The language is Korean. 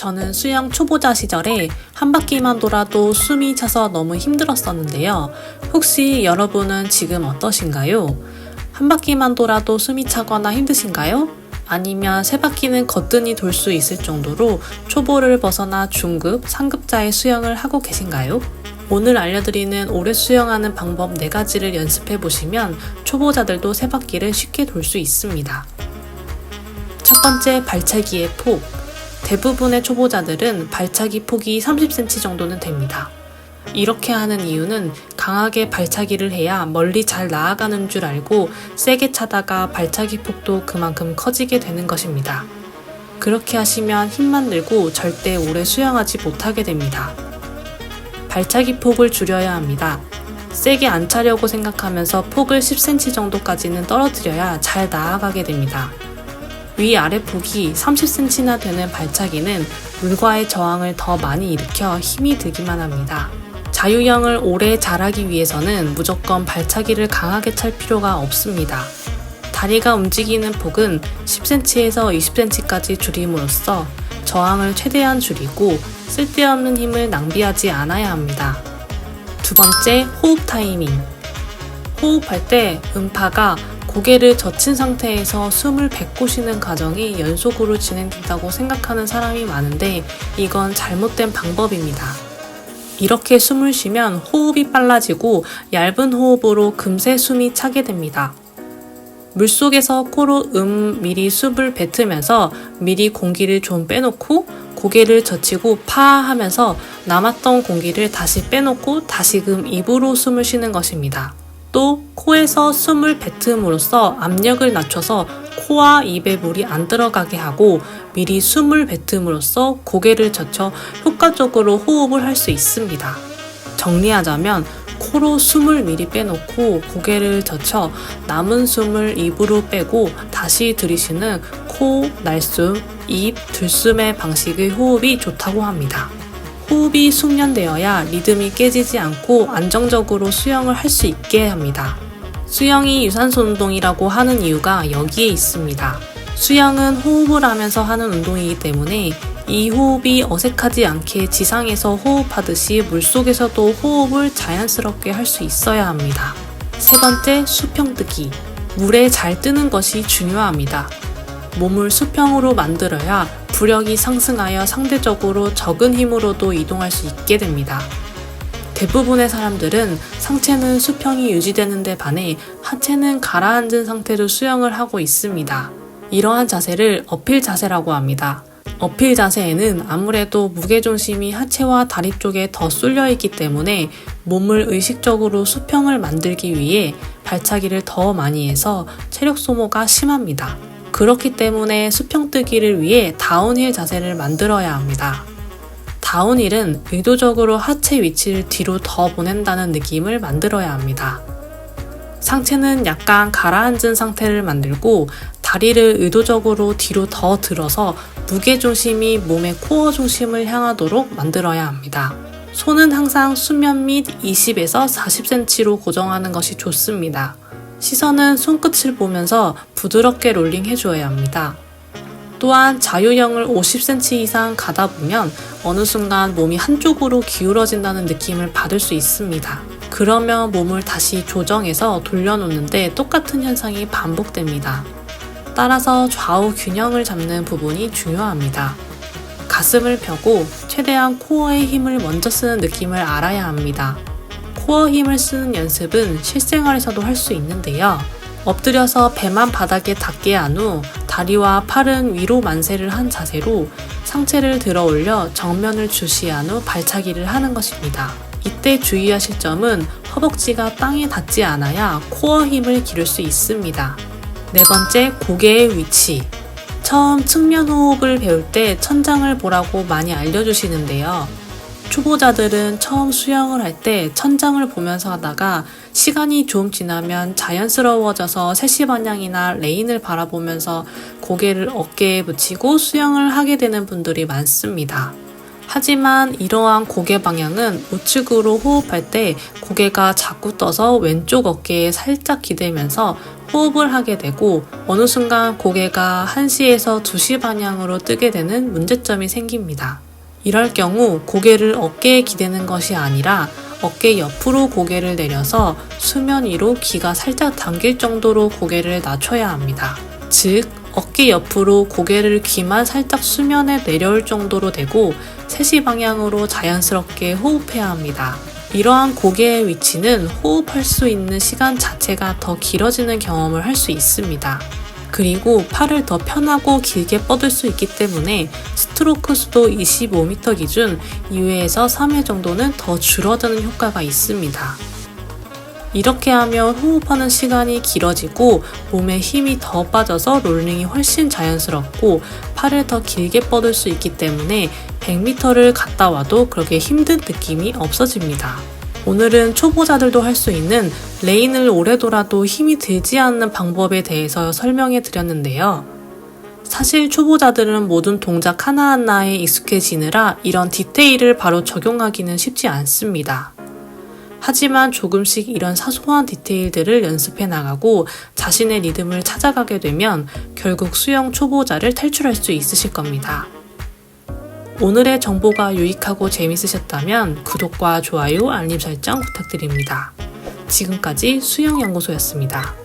저는 수영 초보자 시절에 한 바퀴만 돌아도 숨이 차서 너무 힘들었었는데요. 혹시 여러분은 지금 어떠신가요? 한 바퀴만 돌아도 숨이 차거나 힘드신가요? 아니면 세 바퀴는 거뜬히 돌 수 있을 정도로 초보를 벗어나 중급, 상급자의 수영을 하고 계신가요? 오늘 알려드리는 오래 수영하는 방법 4가지를 연습해 보시면 초보자들도 세 바퀴를 쉽게 돌 수 있습니다. 첫 번째, 발차기의 폭. 대부분의 초보자들은 발차기 폭이 30cm 정도는 됩니다. 이렇게 하는 이유는 강하게 발차기를 해야 멀리 잘 나아가는 줄 알고 세게 차다가 발차기 폭도 그만큼 커지게 되는 것입니다. 그렇게 하시면 힘만 들고 절대 오래 수영하지 못하게 됩니다. 발차기 폭을 줄여야 합니다. 세게 안 차려고 생각하면서 폭을 10cm 정도까지는 떨어뜨려야 잘 나아가게 됩니다. 위아래 폭이 30cm나 되는 발차기는 물과의 저항을 더 많이 일으켜 힘이 들기만 합니다. 자유형을 오래 잘하기 위해서는 무조건 발차기를 강하게 찰 필요가 없습니다. 다리가 움직이는 폭은 10cm에서 20cm까지 줄임으로써 저항을 최대한 줄이고 쓸데없는 힘을 낭비하지 않아야 합니다. 두 번째, 호흡 타이밍. 호흡할 때 음파가 고개를 젖힌 상태에서 숨을 뱉고 쉬는 과정이 연속으로 진행된다고 생각하는 사람이 많은데 이건 잘못된 방법입니다. 이렇게 숨을 쉬면 호흡이 빨라지고 얇은 호흡으로 금세 숨이 차게 됩니다. 물속에서 코로 음 미리 숨을 뱉으면서 미리 공기를 좀 빼놓고 고개를 젖히고 파 하면서 남았던 공기를 다시 빼놓고 다시금 입으로 숨을 쉬는 것입니다. 또 코에서 숨을 뱉음으로써 압력을 낮춰서 코와 입에 물이 안 들어가게 하고 미리 숨을 뱉음으로써 고개를 젖혀 효과적으로 호흡을 할 수 있습니다. 정리하자면 코로 숨을 미리 빼놓고 고개를 젖혀 남은 숨을 입으로 빼고 다시 들이쉬는 코, 날숨, 입, 들숨의 방식의 호흡이 좋다고 합니다. 호흡이 숙련되어야 리듬이 깨지지 않고 안정적으로 수영을 할 수 있게 합니다. 수영이 유산소 운동이라고 하는 이유가 여기에 있습니다. 수영은 호흡을 하면서 하는 운동이기 때문에 이 호흡이 어색하지 않게 지상에서 호흡하듯이 물속에서도 호흡을 자연스럽게 할 수 있어야 합니다. 세 번째, 수평뜨기. 물에 잘 뜨는 것이 중요합니다. 몸을 수평으로 만들어야 부력이 상승하여 상대적으로 적은 힘으로도 이동할 수 있게 됩니다. 대부분의 사람들은 상체는 수평이 유지되는 데 반해 하체는 가라앉은 상태로 수영을 하고 있습니다. 이러한 자세를 어필 자세라고 합니다. 어필 자세에는 아무래도 무게중심이 하체와 다리 쪽에 더 쏠려 있기 때문에 몸을 의식적으로 수평을 만들기 위해 발차기를 더 많이 해서 체력 소모가 심합니다. 그렇기 때문에 수평뜨기를 위해 다운힐 자세를 만들어야 합니다. 다운힐은 의도적으로 하체 위치를 뒤로 더 보낸다는 느낌을 만들어야 합니다. 상체는 약간 가라앉은 상태를 만들고 다리를 의도적으로 뒤로 더 들어서 무게 중심이 몸의 코어 중심을 향하도록 만들어야 합니다. 손은 항상 수면 밑 20에서 40cm로 고정하는 것이 좋습니다. 시선은 손끝을 보면서 부드럽게 롤링 해주어야 합니다. 또한 자유형을 50cm 이상 가다 보면 어느 순간 몸이 한쪽으로 기울어진다는 느낌을 받을 수 있습니다. 그러면 몸을 다시 조정해서 돌려놓는데 똑같은 현상이 반복됩니다. 따라서 좌우 균형을 잡는 부분이 중요합니다. 가슴을 펴고 최대한 코어의 힘을 먼저 쓰는 느낌을 알아야 합니다. 코어 힘을 쓰는 연습은 실생활에서도 할 수 있는데요. 엎드려서 배만 바닥에 닿게 한 후 다리와 팔은 위로 만세를 한 자세로 상체를 들어 올려 정면을 주시한 후 발차기를 하는 것입니다. 이때 주의하실 점은 허벅지가 땅에 닿지 않아야 코어 힘을 기를 수 있습니다. 네 번째, 고개의 위치. 처음 측면 호흡을 배울 때 천장을 보라고 많이 알려주시는데요. 초보자들은 처음 수영을 할 때 천장을 보면서 하다가 시간이 좀 지나면 자연스러워져서 세시 방향이나 레인을 바라보면서 고개를 어깨에 붙이고 수영을 하게 되는 분들이 많습니다. 하지만 이러한 고개 방향은 우측으로 호흡할 때 고개가 자꾸 떠서 왼쪽 어깨에 살짝 기대면서 호흡을 하게 되고 어느 순간 고개가 1시에서 2시 방향으로 뜨게 되는 문제점이 생깁니다. 이럴 경우 고개를 어깨에 기대는 것이 아니라 어깨 옆으로 고개를 내려서 수면 위로 귀가 살짝 당길 정도로 고개를 낮춰야 합니다. 즉, 어깨 옆으로 고개를 귀만 살짝 수면에 내려올 정도로 되고 3시 방향으로 자연스럽게 호흡해야 합니다. 이러한 고개의 위치는 호흡할 수 있는 시간 자체가 더 길어지는 경험을 할 수 있습니다. 그리고 팔을 더 편하고 길게 뻗을 수 있기 때문에 스트로크 수도 25m 기준 2회에서 3회 정도는 더 줄어드는 효과가 있습니다. 이렇게 하면 호흡하는 시간이 길어지고 몸에 힘이 더 빠져서 롤링이 훨씬 자연스럽고 팔을 더 길게 뻗을 수 있기 때문에 100m를 갔다 와도 그렇게 힘든 느낌이 없어집니다. 오늘은 초보자들도 할 수 있는 레인을 오래 돌아도 힘이 들지 않는 방법에 대해서 설명해 드렸는데요. 사실 초보자들은 모든 동작 하나하나에 익숙해지느라 이런 디테일을 바로 적용하기는 쉽지 않습니다. 하지만 조금씩 이런 사소한 디테일들을 연습해 나가고 자신의 리듬을 찾아가게 되면 결국 수영 초보자를 탈출할 수 있으실 겁니다. 오늘의 정보가 유익하고 재밌으셨다면 구독과 좋아요, 알림 설정 부탁드립니다. 지금까지 수영연구소였습니다.